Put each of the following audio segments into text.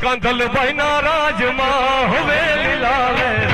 કાંધલભાઈ ના રાજમાં હવે લાવે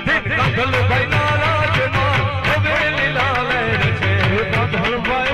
દિન કંગલ ભાઈ ના રાજમાં હવે લીલા લહેર છે. ભગવાન